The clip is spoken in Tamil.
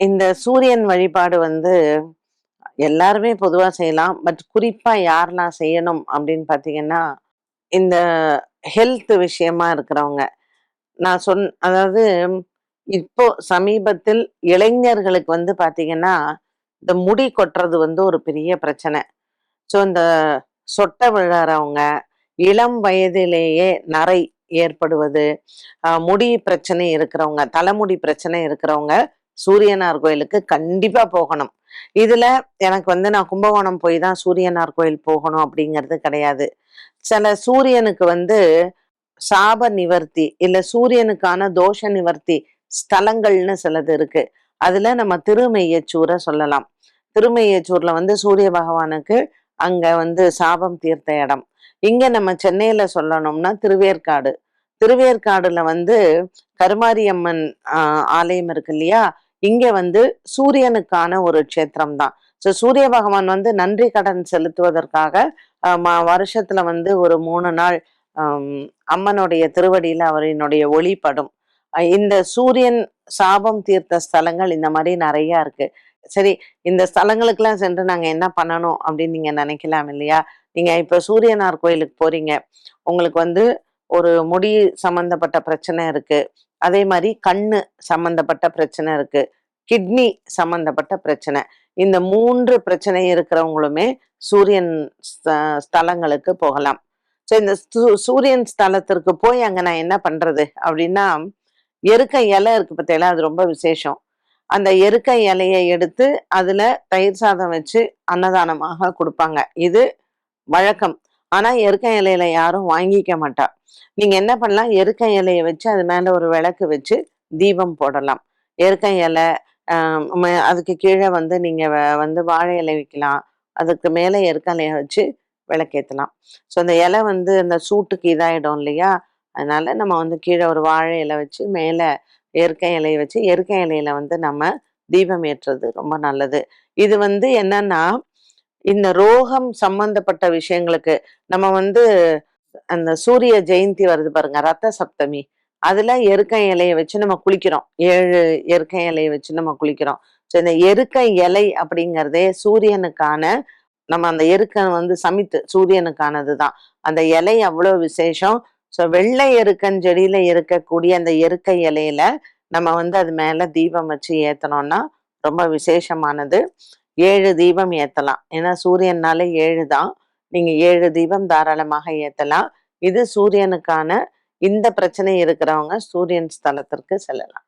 இந்த சூரியன் வழிபாடு வந்து எல்லாருமே பொதுவா செய்யலாம். பட் குறிப்பா யாரெல்லாம் செய்யணும் அப்படின்னு பாத்தீங்கன்னா இந்த ஹெல்த் விஷயமா இருக்கிறவங்க. நான் சொன் அதாவது இப்போ சமீபத்தில் இளைஞர்களுக்கு வந்து பாத்தீங்கன்னா இந்த முடி கொட்டுறது வந்து ஒரு பெரிய பிரச்சனை. ஸோ இந்த சொட்டை விழறவங்க இளம் வயதிலேயே நரை ஏற்படுவது முடி பிரச்சனை இருக்கிறவங்க தலைமுடி பிரச்சனை இருக்கிறவங்க சூரியனார் கோயிலுக்கு கண்டிப்பா போகணும். இதுல எனக்கு வந்து நான் கும்பகோணம் போய் தான் சூரியனார் கோயில் போகணும் அப்படிங்கிறது கிடையாது. சில சூரியனுக்கு வந்து சாப நிவர்த்தி இல்ல சூரியனுக்கான தோஷ நிவர்த்தி ஸ்தலங்கள்னு சிலது இருக்கு. அதுல நம்ம திருமெய்யச்சூரை சொல்லலாம். திருமெய்யச்சூர்ல வந்து சூரிய பகவானுக்கு அங்க வந்து சாபம் தீர்த்த இடம். இங்க நம்ம சென்னையில சொல்லணும்னா திருவேற்காடு. திருவேற்காடுல வந்து கருமாரியம்மன் ஆலயம் இருக்கு இல்லையா? இங்க வந்து சூரியனுக்கான ஒரு க்ஷேத்திரம் தான் ஸோ சூரிய பகவான் வந்து நன்றி கடன் செலுத்துவதற்காக வருஷத்துல வந்து ஒரு மூணு நாள் அம்மனுடைய திருவடியில அவரினுடைய ஒளிப்படும். இந்த சூரியன் சாபம் தீர்த்த ஸ்தலங்கள் இந்த மாதிரி நிறைய இருக்கு. சரி இந்த ஸ்தலங்களுக்கெல்லாம் சென்று நாங்க என்ன பண்ணணும் அப்படின்னு நீங்க நினைக்கலாம் இல்லையா? நீங்க இப்ப சூரியனார் கோயிலுக்கு போறீங்க. உங்களுக்கு வந்து ஒரு முடி சம்பந்தப்பட்ட பிரச்சனை இருக்கு. அதே மாதிரி கண்ணு சம்பந்தப்பட்ட பிரச்சனை இருக்கு. கிட்னி சம்பந்தப்பட்ட பிரச்சனை. இந்த மூன்று பிரச்சனை இருக்கிறவங்களுமே சூரியன் ஸ்த- ஸ்தலங்களுக்கு போகலாம். ஸோ இந்த சூ- சூரியன் ஸ்தலத்திற்கு போய் அங்கே நான் என்ன பண்றது? அப்படின்னா எருக்க இலை இருக்கு பார்த்தீங்களா? அது ரொம்ப விசேஷம். அந்த எருக்க இலையை எடுத்து அதுல தயிர் சாதம் வச்சு அன்னதானமாக கொடுப்பாங்க. இது வழக்கம். ஆனா எருக்க இலையில யாரும் வாங்கிக்க மாட்டா. நீங்க என்ன பண்ணலாம்? எருக்க இலையை வச்சு அது மேல ஒரு விளக்கு வச்சு தீபம் போடலாம். எருக்க இலை அதுக்கு கீழே வந்து நீங்க வ- வந்து வாழை இலை வைக்கலாம். அதுக்கு மேல எருக்க இலையை வச்சு விளக்கேத்தலாம். ஸோ அந்த இலை வந்து அந்த சூட்டுக்கு இதாயிடும் இல்லையா? அதனால நம்ம வந்து கீழே ஒரு வாழை இலை வச்சு மேல எருக்க இலையை வச்சு எருக்க இலையில வந்து நம்ம தீபம் ஏற்றுறது ரொம்ப நல்லது. இது வந்து என்னன்னா இந்த ரோகம் சம்பந்தப்பட்ட விஷயங்களுக்கு நம்ம வந்து அந்த சூரிய ஜெயந்தி வருது பாருங்க ரத்த சப்தமி. அதுல எருக்கை இலையை வச்சு நம்ம குளிக்கிறோம். ஏழு எருக்கை இலையை வச்சு நம்ம குளிக்கிறோம். ஸோ இந்த எருக்கை இலை அப்படிங்கிறதே சூரியனுக்கான நம்ம அந்த எருக்கை வந்து சமித்து சூரியனுக்கானது தான். அந்த இலை அவ்வளோ விசேஷம். ஸோ வெள்ளை எருக்கன் செடியில இருக்கக்கூடிய அந்த எருக்கை இலையில நம்ம வந்து அது மேல தீபம் வச்சு ஏத்தனோம்னா ரொம்ப விசேஷமானது. ஏழு தீபம் ஏத்தலாம். ஏன்னா சூரியன்னாலே ஏழு தான் நீங்க ஏழு தீபம் தாராளமாக ஏத்தலாம். இது சூரியனுக்கான இந்த பிரச்சனை இருக்கிறவங்க சூரியன் ஸ்தலத்திற்கு செல்லலாம்.